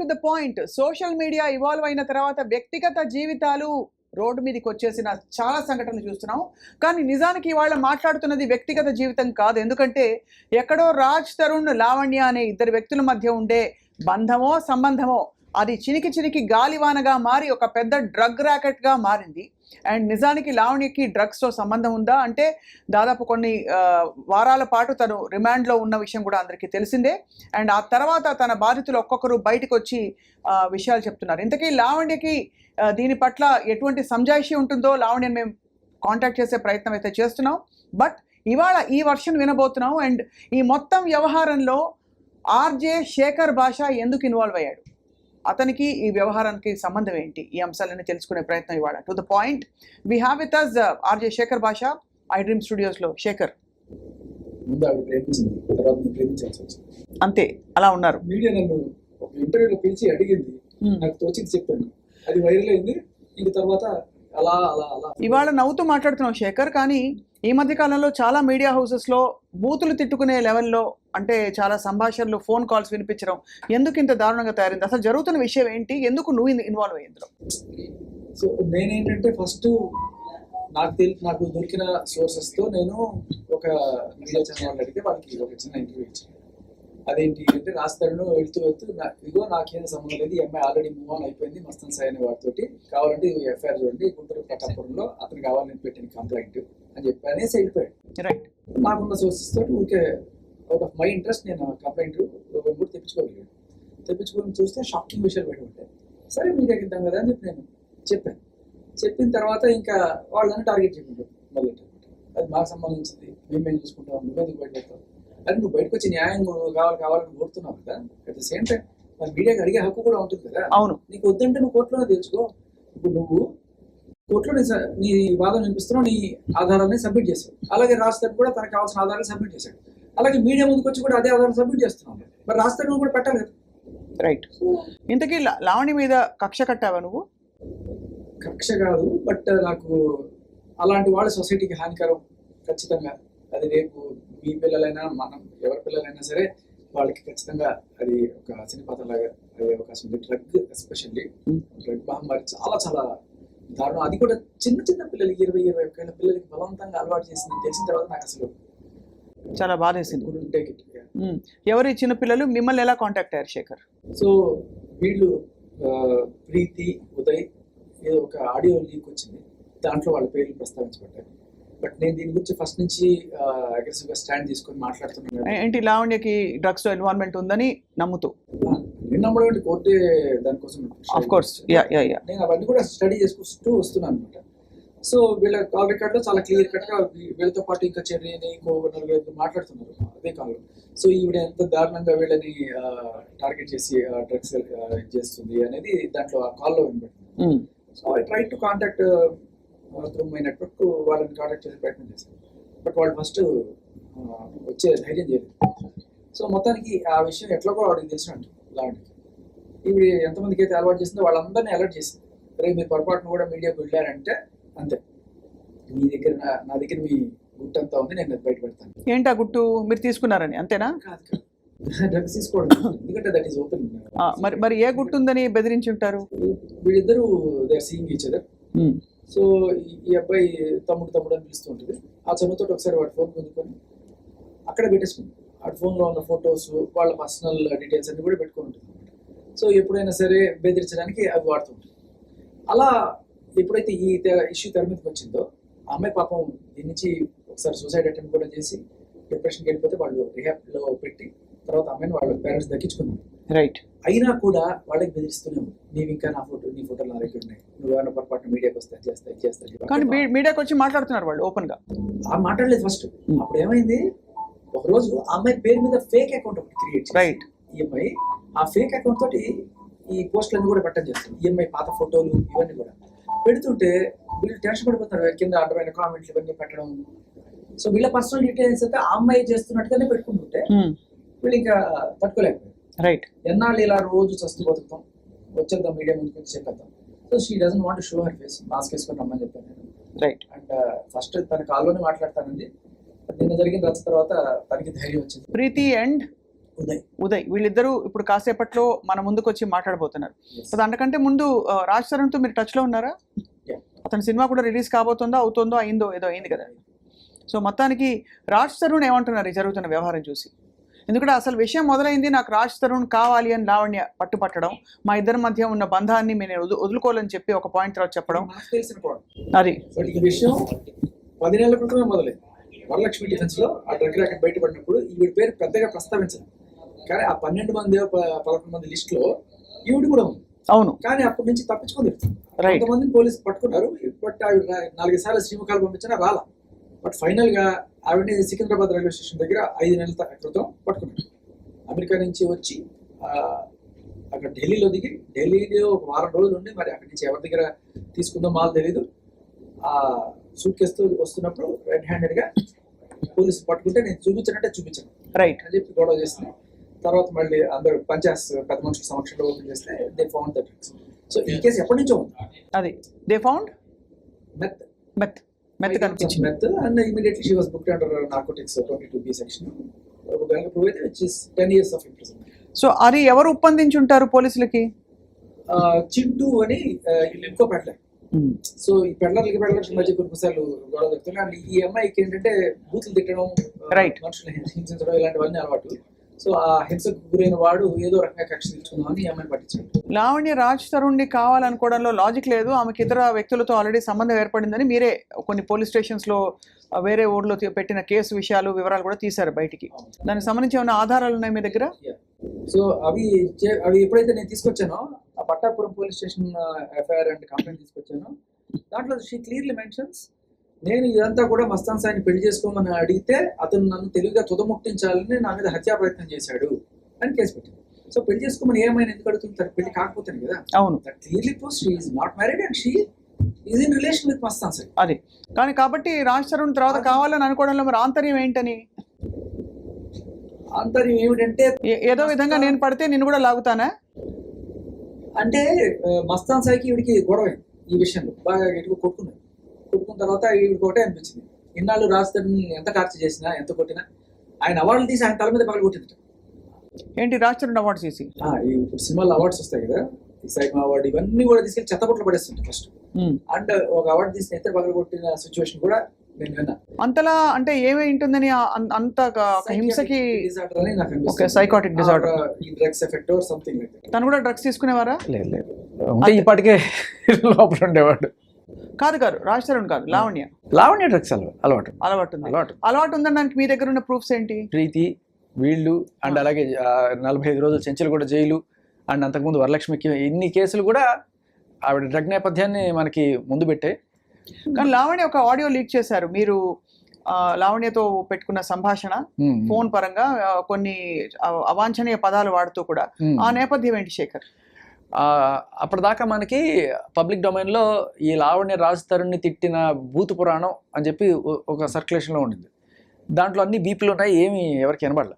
To the point social media evolve అయిన తర్వాత వ్యక్తిగత జీవితాలు రోడ్డు మీదకి వచ్చేసిన చాలా సంఘటనలు చూస్తున్నాం. కానీ నిజానికి ఇవాళ మాట్లాడుతున్నది వ్యక్తిగత జీవితం కాదు. ఎందుకంటే ఎక్కడో రాజ్ తరుణ్ లావణ్య అనే ఇద్దరు వ్యక్తుల మధ్య ఉండే బంధమో సంబంధమో అది చినికి చినికి గాలివానగా మారి ఒక పెద్ద డ్రగ్ ర్యాకెట్గా మారింది. అండ్ నిజానికి లావణ్యకి డ్రగ్స్తో సంబంధం ఉందా? అంటే దాదాపు కొన్ని వారాల పాటు తను రిమాండ్లో ఉన్న విషయం కూడా అందరికీ తెలిసిందే. అండ్ ఆ తర్వాత తన బాధితులు ఒక్కొక్కరు బయటకు వచ్చి విషయాలు చెప్తున్నారు. ఇంతకీ లావణ్యకి దీని పట్ల ఎటువంటి సంజాయిషి ఉంటుందో లావణ్యని మేము కాంటాక్ట్ చేసే ప్రయత్నం అయితే చేస్తున్నాం. బట్ ఇవాళ ఈ వర్షన్ వినబోతున్నాం. అండ్ ఈ మొత్తం వ్యవహారంలో ఆర్జే శేఖర్ భాష ఎందుకు ఇన్వాల్వ్ అయ్యాడు? అతనికి ఈ వ్యవహారానికి సంబంధం ఏంటి? ఈ అంశాలన్నీ తెలుసుకునే ప్రయత్నం ఇవాళ. To the point we have with us RJ Shekhar Basha I dream స్టూడియోస్లో Shekhar అంతే అలా ఉన్నారు. మీడియా నన్ను ఒక ఇంటర్వ్యూలో పిలిచి అడిగింది. Hmm. నాకు తోచింది చెప్పాను. అది వైరల్ అయింది. ఇంక తర్వాత అలా అలా అలా. ఇవాళ నవ్వుతూ మాట్లాడుతున్నావు శేఖర్ కానీ ఈ మధ్య కాలంలో చాలా మీడియా హౌసెస్లో బూతులు తిట్టుకునే లెవెల్లో అంటే చాలా సంభాషణలు ఫోన్ కాల్స్ వినిపించడం ఎందుకు ఇంత దారుణంగా తయారైంది? అసలు జరుగుతున్న విషయం ఏంటి? ఎందుకు నువ్వు ఇన్వాల్వ్ అయ్యింది సో నేనేంటంటే ఫస్ట్ నాకు తెలి నాకు దొరికిన సోర్సెస్తో నేను ఒక మీడియా ఛానల్ అడిగితే వాళ్ళకి ఒక చిన్న ఇంటర్వ్యూ ఇచ్చాను. అదేంటి అంటే రాస్తాడు వెళ్తూ వెళ్తూ ఇదిగో నాకేం సంబంధం లేదు ఈ అమ్మాయి ఆల్రెడీ మూవ్ ఆన్ అయిపోయింది మస్తన్ సాయి అనే వాడితోటి. కావాలంటే ఇది ఎఫ్ఐఆర్ చూడండి గుంటూరు ప్రతాపురంలో అతను కావాలని పెట్టిన కంప్లైంట్ అని చెప్పి అనేసి వెళ్ళిపోయాడు. రైట్ నాకున్న సోర్సెస్ తోటి ఊరికే అవుట్ ఆఫ్ మై ఇంట్రెస్ట్ నేను కంప్లైంట్ కూడా తెప్పించుకోగలిగాను. తెప్పించుకొని చూస్తే షాకింగ్ విషయాలు బయట ఉంటాయి సరే మీడియాకి ఇద్దాం కదా అని చెప్పి నేను చెప్పాను. చెప్పిన తర్వాత ఇంకా వాళ్ళని టార్గెట్ చేయకుంటారు మళ్ళీ అది మాకు సంబంధించింది మేము మేము చూసుకుంటాం నువ్వు ఎందుకు బయట అది నువ్వు బయటకు వచ్చి న్యాయం కావాలి కావాలని కోరుతున్నావు కదా. అట్ ద సేమ్ టైం మరి మీడియాకి అడిగే హక్కు కూడా ఉంటుంది కదా. అవును. నీకు వద్దంటే నువ్వు కోర్టులోనే తెలుసుకో. ఇప్పుడు నువ్వు కోర్టులో నీ వాదన వినిపిస్తున్నావు నీ ఆధారాన్ని సబ్మిట్ చేశావు అలాగే రాస్తాడు కూడా తనకు కావాల్సిన ఆధారాలు సబ్మిట్ చేశాడు. అలాగే మీడియా ముందుకు వచ్చి కూడా అదే ఆధారం సబ్మిట్ చేస్తున్నావు. మరి రాస్తాడు నువ్వు కూడా పెట్టాలి కదా రైట్ ఇంతకీ లావణి మీద కక్ష కట్టావా నువ్వు? కక్ష కాదు బట్ నాకు అలాంటి వాళ్ళ సొసైటీకి హానికరం ఖచ్చితంగా. అది రేపు మీ పిల్లలైనా మనం ఎవరి పిల్లలైనా సరే వాళ్ళకి ఖచ్చితంగా అది ఒక సినిపాత లాగా అయ్యే అవకాశం ఉంది డ్రగ్ ఎస్పెషల్లీ. డ్రగ్ మహమ్మారి చాలా చాలా దారుణం అది కూడా చిన్న చిన్న పిల్లలకి ఇరవై ఇరవై ఒక్క ఏళ్ళ పిల్లలకి బలవంతంగా అలవాటు చేసింది తెలిసిన తర్వాత నాకు అసలు చాలా. Yeah. ఉమ్. ఎవరి చిన్న పిల్లలు మిమ్మల్ని ఎలా కాంటాక్ట్ అయ్యారు శేఖర్ సో వీళ్ళు ప్రీతి ఉదయ్ ఏదో ఒక ఆడియో లీక్ వచ్చింది దాంట్లో వాళ్ళ పేర్లు ప్రస్తావించబడ్డాయి బట్ నేను దీని గురించి ఫస్ట్ నుంచి అగ్రెసివ్గా స్టాండ్ తీసుకొని మాట్లాడుతున్నాను ఏంటి లావణ్యకి డ్రగ్స్తో ఇన్వాల్వ్మెంట్ ఉందని నమ్ముతూ? నేను నమ్మడం ఏంటి కోర్టే దానికోసం of course yeah yeah yeah నేను అవన్నీ కూడా స్టడీ చేసుకుంటూ వస్తున్నాను అనమాట సో వీళ్ళ కాల్ రికార్డ్లో చాలా క్లియర్ కట్గా వీ- వీళ్ళతో పాటు ఇంకా చెర్రీ అని ఇంకో నలుగురు మాట్లాడుతున్నారు అదే కాల్. సో ఈవిడ ఎంత దారుణంగా వీళ్ళని టార్గెట్ చేసి డ్రగ్స్ చేస్తుంది అనేది దాంట్లో ఆ కాల్లో వినబడుతుంది. So I try to contact through my network వాళ్ళని కాంటాక్ట్ చేసే ప్రయత్నం చేశాను బట్ వాళ్ళు ఫస్ట్ వచ్చే ధైర్యం చేయలేదు. సో మొత్తానికి ఆ విషయం ఎట్లాగో వాడికి తెలిసినట్టు లాంటికి ఇవి ఎంతమందికి అయితే అలవాటు చేసిందో వాళ్ళందరినీ అలర్ట్ చేసింది. రేపు మీరు పొరపాటున కూడా మీడియాకు వెళ్ళారంటే అంతే. మీ దగ్గర నా- దగ్గర మీ గుట్టంతా ఉంది నేను బయట పెడతాను. ఏంటా గుట్టు? మీరు తీసుకున్నారని అంతేనా? కాదు కాదు. డ్రగ్స్ తీసుకోవడం ఎందుకంటే దట్ ఈస్ ఓపెన్ మరి మరి ఏ గుట్టు ఉందని బెదిరించి ఉంటారు? వీళ్ళిద్దరూ they are seeing each other. So ఈ- అబ్బాయి తమ్ముడు తమ్ముడు అని పిలుస్తూ ఉంటుంది. ఆ చనువుతో ఒకసారి వాడి ఫోన్ పొందుకొని అక్కడ పెట్టేసుకుంది. వాడి ఫోన్లో ఉన్న ఫొటోస్ వాళ్ళ పర్సనల్ డీటెయిల్స్ అన్ని కూడా పెట్టుకుని ఉంటుంది సో ఎప్పుడైనా సరే బెదిరించడానికి అవి వాడుతుంటుంది అలా ఎప్పుడైతే ఈ ఇష్యూ తెర మీదకి వచ్చిందో ఆ అమ్మాయి పాపం దీని నుంచి ఒకసారి సూసైడ్ అటెంప్ట్ కూడా చేసి డిప్రెషన్కి వెళ్ళిపోతే వాళ్ళు రిహాబ్లో పెట్టి తర్వాత అమ్మాయిని వాళ్ళ పేరెంట్స్ దక్కించుకున్నారు. రైట్ అయినా కూడా వాళ్ళకి బెదిరిస్తూనే ఉంది. నీవు ఇంకా నా ఫోటో నీ ఫోటోలు దగ్గర ఉన్నాయి. నువ్వు ఏమైనా పొరపాటు మీడియాకి వస్తే చేస్తా చేస్తా. కానీ మీడియాకి వచ్చి మాట్లాడుతున్నారు వాళ్ళు ఓపెన్గా ఆ మాట్లాడలేదు ఫస్ట్ అప్పుడు ఏమైంది? ఒక రోజు ఆ అమ్మాయి పేరు మీద ఫేక్ అకౌంట్ ఒకటి క్రియేట్ రైట్ ఈ అమ్మాయి ఆ ఫేక్ అకౌంట్ తోటి ఈ పోస్టులన్నీ కూడా పెట్టడం చేస్తుంది. ఈ అమ్మాయి పాత ఫోటోలు ఇవన్నీ కూడా. పెడుతుంటే వీళ్ళు టెన్షన్ పడిపోతున్నారు. కింద అడ్డమైన కామెంట్లు ఇవన్నీ పెట్టడం. సో వీళ్ళ పర్సనల్ డీటెయిల్స్ అయితే ఆ అమ్మాయి చేస్తున్నట్టుగానే పెట్టుకుంటుంటే వీళ్ళు ఇంకా తట్టుకోలేకపోయారు. రైట్ ఎన్నాళ్ళు ఇలా రోజు చస్తూ బతుకుతాం? వచ్చేద్దాం మీడియా ముందుకు వచ్చి చెప్పేద్దాం. So she doesn't want show her face mask వేసుకొని రమ్మని చెప్పాను నేను. రైట్ అండ్ ఫస్ట్ తన కాల్లోనే మాట్లాడతానండి. నిన్న జరిగిన రచ్చ తర్వాత తనకి ధైర్యం వచ్చింది. ప్రీతి అండ్ ఉదయ్. ఉదయ్. వీళ్ళిద్దరూ ఇప్పుడు కాసేపట్లో మన ముందుకు వచ్చి మాట్లాడబోతున్నారు. సో దానికంటే ముందు ఆ, రాజ్ తరుణ్తో మీరు టచ్లో ఉన్నారా? Yeah. అతని సినిమా కూడా రిలీజ్ కాబోతుందో అవుతుందో అయిందో ఏదో అయింది కదా. సో మొత్తానికి రాజ్ తరుణ్ ఏమంటున్నారు జరుగుతున్న వ్యవహారం చూసి? ఎందుకంటే అసలు విషయం మొదలైంది నాకు రాజ్ తరుణ్ కావాలి అని లావణ్య పట్టుపట్టడం మా ఇద్దరి మధ్య ఉన్న బంధాన్ని నేను వదు వదులుకోవాలని చెప్పి ఒక పాయింట్ తర్వాత చెప్పడం. అది. విషయం పది నెలల క్రితమే మొదలైంది వరలక్ష్మి డిఫెన్స్లో ఆ డ్రగ్ ర్యాకెట్ బయటపడినప్పుడు ఈవిడ పేరు పెద్దగా ప్రస్తావించదు కానీ ఆ పన్నెండు మంది పదకొండు మంది లిస్ట్లో ఈవిడ కూడా ఉంది. అవును. కానీ అప్పటి నుంచి తప్పించుకుంది. రైట్ కొంతమందిని పోలీసు పట్టుకున్నారు బట్ నాలుగైదు సార్లు శ్రీముఖాలు పంపించినా రాలా. బట్ ఫైనల్గా ఆవిడని సికింద్రాబాద్ రైల్వే స్టేషన్ దగ్గర ఐదు నెలల క్రితం పట్టుకున్నారు అమెరికా నుంచి వచ్చి అక్కడ ఢిల్లీలో దిగి ఢిల్లీలో ఒక వారం రోజులు ఉండి మరి అక్కడి నుంచి ఎవరి దగ్గర తీసుకుందో మాకు తెలీదు. ఆ సూట్ కేసుతో వస్తున్నప్పుడు రెడ్ హ్యాండెడ్గా పోలీసు పట్టుకుంటే నేను చూపించానంటే చూపించాను. రైట్ అని చెప్పి గొడవ చేసింది. తర్వాత మళ్ళీ అందరూ పంచాయత్ పెద్ద మనుషుల సమక్షంలో ఓపెన్ చేస్తే they found the drugs so ఈ కేసు ఎప్పటి నుంచో ఉంది. అది. దే ఫౌండ్ మెత్ మెత్ మెత్ కనిపించింది. Meth and immediately she was booked under narcotics twenty two B section కనుక ప్రూవ్ అయితే which is ten years of imprison so అది ఎవరు ఒప్పందించి ఉంటారు పోలీసులకి చింటూ అని uh, ఇంకో పెడ్లర్ సో ఈ పెడ్లర్లకి పెడ్లర్స్ మధ్య కొన్ని కొన్నిసార్లు గొడవ జరుగుతుంది అండ్ ఈ అమ్మాయికి ఏంటంటే బూతులు తిట్టడం ఆ, Right. మనుషులు హింసించడం ఇలాంటివన్నీ అలవాటు. సో ఆ హింసకు గురైన వాడు ఏదో రకంగా కక్ష తీర్చుకుందామని పట్టించాడు. లావణ్య రాజ్ తరుణ్ని కావాలనుకోవడంలో లాజిక్ లేదు. ఆమెకి ఇతర వ్యక్తులతో ఆల్రెడీ సంబంధం ఏర్పడిందని మీరే కొన్ని పోలీస్ స్టేషన్స్లో వేరే ఊర్లో పెట్టిన కేసు విషయాలు వివరాలు కూడా తీశారు బయటికి. దానికి సంబంధించి ఏమైనా ఆధారాలు ఉన్నాయి మీ దగ్గర? సో అవి అవి ఎప్పుడైతే నేను తీసుకొచ్చానో ఆ Pattapuram police station FIR and complaint తీసుకొచ్చానో దాంట్లో షీ క్లియర్లీ మెన్షన్స్ నేను ఇదంతా కూడా మస్తాన్ సాయిని పెళ్ళి చేసుకోమని అడిగితే అతను నన్ను తెలివిగా తుదముట్టించాలని నా మీద హత్యా ప్రయత్నం చేశాడు అని కేసు పెట్టింది. సో పెళ్ళి చేసుకోమని ఏమైనా ఎందుకు అడుగుతుంది? తనకు పెళ్ళి కాకపోతే కదా. అవును. Clearly proves she is not married and she is in relation with Mastan Sai. అది. కానీ కాబట్టి రాజ్ తరుణ్ తర్వాత కావాలని అనుకోవడంలో మరి ఆంతర్యం ఏంటని? అంతర్యం ఏమిటంటే ఏదో విధంగా నేను పడితే నిన్ను కూడా లాగుతానా? అంటే మస్తాన్ సాయికి ఈవిడికి గొడవ ఈ విషయంలో. బాగా గట్టిగా కొట్టుకున్నారు కొట్టుకున్న తర్వాత ఈవిడికి ఒకటే అనిపించింది. ఇన్నాళ్ళు రాజధాని ఎంత టార్చర్ చేసినా ఎంత కొట్టినా ఆయన అవార్డులు తీసి ఆయన తల మీద పగల కొట్టింది ఏంటి రాజ్ తరుణ్ అవార్డు చేసి ఇప్పుడు సినిమాలో అవార్డ్స్ వస్తాయి కదా ఈ సైమా అవార్డు ఇవన్నీ కూడా తీసుకెళ్ళి చెత్తపట్లు పడేస్తుంటాయి ఫస్ట్ అండ్ ఒక అవార్డు తీసి ఎత్తే పగల కొట్టిన సిచ్యువేషన్ కూడా నేను విన్నా. అంతలా అంటే ఏమై ఉంటుందని అంత హింసకి ఓకే సైకాటిక్ డిజార్డర్ ఈ drugs effect something like that తను కూడా డ్రగ్స్ తీసుకునేవారా? లేదు లేదు. ఉంటే ఇప్పటికే లోపల ఉండేవాడు. కాదు కాదు రాజ్ తరుణ్ కాదు లావణ్య. లావణ్య డ్రగ్స్ అలవాటు అలవాటు అలవాటు ఉంది. అలవాటు. అలవాటు ఉందనడానికి మీ దగ్గర ఉన్న ప్రూఫ్స్ ఏంటి? ప్రీతి వీళ్ళు అండ్ అలాగే నలభై ఐదు రోజులు చెంచులు కూడా జైలు అండ్ అంతకుముందు వరలక్ష్మికి ఇన్ని కేసులు కూడా ఆవిడ డ్రగ్ నేపథ్యాన్ని మనకి ముందు పెట్టే. కానీ లావణ్య ఒక ఆడియో లీక్ చేశారు. మీరు లావణ్యతో పెట్టుకున్న సంభాషణ ఫోన్ పరంగా కొన్ని అవాంఛనీయ పదాలు వాడుతూ కూడా. ఆ నేపథ్యం ఏంటి శేఖర్? అప్పటిదాకా మనకి పబ్లిక్ డొమైన్లో ఈ లావణ్య రాజ్ తరుణ్ని తిట్టిన భూత పురాణం అని చెప్పి ఒక సర్క్యులేషన్లో ఉండింది. దాంట్లో అన్ని బీపీలు ఉన్నాయి ఏమి ఎవరికి వినబడలే.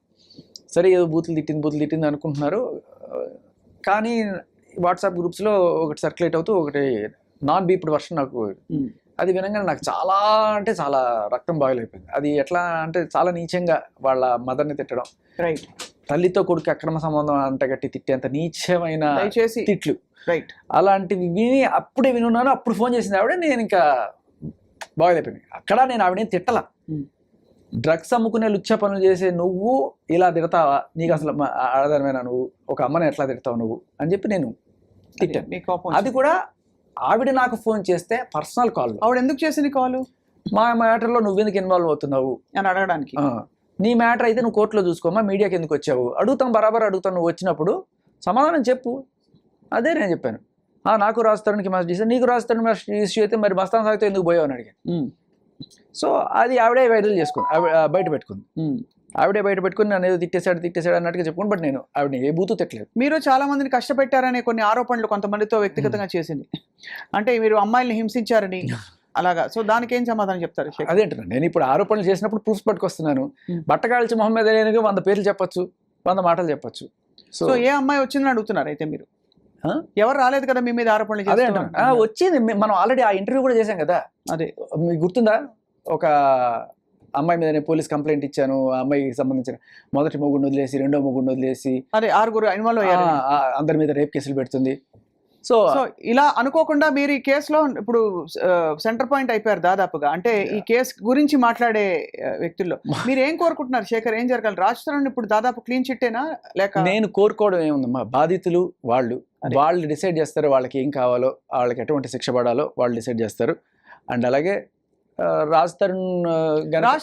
సరే ఏదో బూతులు తిట్టింది బూతులు తిట్టింది అనుకుంటున్నారు. కానీ వాట్సాప్ గ్రూప్స్లో ఒకటి సర్క్యులేట్ అవుతూ ఒకటి నాన్ బీప్డ్ వర్షన్ నాకు అది వినగానే నాకు చాలా అంటే చాలా రక్తం బాగులైపోయింది అది ఎట్లా అంటే చాలా నీచంగా వాళ్ళ మదర్ని తిట్టడం. రైట్. తల్లితో కొడుకు అక్రమ సంబంధం అంటగట్టి తిట్టేంత నీచమైన తిట్లు. రైట్ అలాంటివి విని అప్పుడే వినున్నాను అప్పుడు ఫోన్ చేసింది ఆవిడ నేను ఇంకా బాగులైపోయింది అక్కడ నేను ఆవిడని తిట్టల. Hmm. డ్రగ్స్ అమ్ముకునే లుచ్చ పనులు చేసే నువ్వు ఇలా తిడతావా? నీకు అసలు ఆధారమైన నువ్వు? ఒక అమ్మని ఎట్లా తిడతావు నువ్వు? అని చెప్పి నేను తిట్టాను. అది కూడా ఆవిడ నాకు ఫోన్ చేస్తే పర్సనల్ కాల్. ఆవిడ ఎందుకు చేసింది కాల్? మా మ్యాటర్లో నువ్వెందుకు ఇన్వాల్వ్ అవుతున్నావు? అని అడగడానికి. నీ మ్యాటర్ అయితే నువ్వు కోర్టులో చూసుకోమా మీడియాకి ఎందుకు వచ్చావు? అడుగుతాం బరాబర్ అడుగుతాం నువ్వు వచ్చినప్పుడు సమాధానం చెప్పు. అదే నేను చెప్పాను. నాకు రాస్తానికి మస్ట్ ఇష్యూ నీకు రాస్తాను మస్ట్ ఇష్యూ అయితే మరి మస్తాన్ సాగితే ఎందుకు పోయావు అని అడిగాను. సో అది ఆవిడే వైరల్ చేసుకుంది. బయట పెట్టుకుంది. ఆవిడే బయట పెట్టుకుని నన్ను ఏదో తిట్టేశాడు తిట్టేశాడు అన్నట్టుగా చెప్పుకుని బట్ నేను ఆవిడ ఏ బూతు తిట్టలేదు. మీరు చాలా మందిని కష్టపెట్టారనే కొన్ని ఆరోపణలు కొంతమందితో వ్యక్తిగతంగా చేసింది. అంటే మీరు అమ్మాయిల్ని హింసించారని అలాగా. సో దానికి ఏం సమాధానం చెప్తారు? అదేంటున్నాను నేను ఇప్పుడు ఆరోపణలు చేసినప్పుడు ప్రూఫ్స్ పట్టుకొస్తున్నాను. Hmm. బట్టకాల్చి మొహమ్మద్ అలీకి వంద పేర్లు చెప్పొచ్చు వంద మాటలు చెప్పొచ్చు. సో ఏ అమ్మాయి వచ్చిందని అడుగుతున్నారు అయితే మీరు? ఎవరు రాలేదు కదా మీ మీద ఆరోపణలు అదే వచ్చింది. మనం ఆల్రెడీ ఆ ఇంటర్వ్యూ కూడా చేశాం కదా. అదే. మీకు గుర్తుందా? ఒక అమ్మాయి మీద నేను పోలీస్ కంప్లైంట్ ఇచ్చాను ఆ అమ్మాయికి సంబంధించిన మొదటి మొగుడిని వదిలేసి రెండో మొగుడిని వదిలేసి అదే ఆరుగురు అందరి మీద రేప్ కేసులు పెడుతుంది. సో సో ఇలా అనుకోకుండా మీరు ఈ కేసులో ఇప్పుడు సెంటర్ పాయింట్ అయిపోయారు దాదాపుగా. అంటే ఈ కేసు గురించి మాట్లాడే వ్యక్తుల్లో. మీరు ఏం కోరుకుంటున్నారు శేఖర్? ఏం జరగాలి? రాజ్ తరుణ్ ఇప్పుడు దాదాపు క్లీన్ చిట్టేనా? లేక నేను కోరుకోవడం ఏముందమ్మా బాధితులు వాళ్ళు. వాళ్ళు డిసైడ్ చేస్తారు వాళ్ళకి ఏం కావాలో వాళ్ళకి ఎటువంటి శిక్ష పడాలో వాళ్ళు డిసైడ్ చేస్తారు. అండ్ అలాగే రాజ్ తరుణ్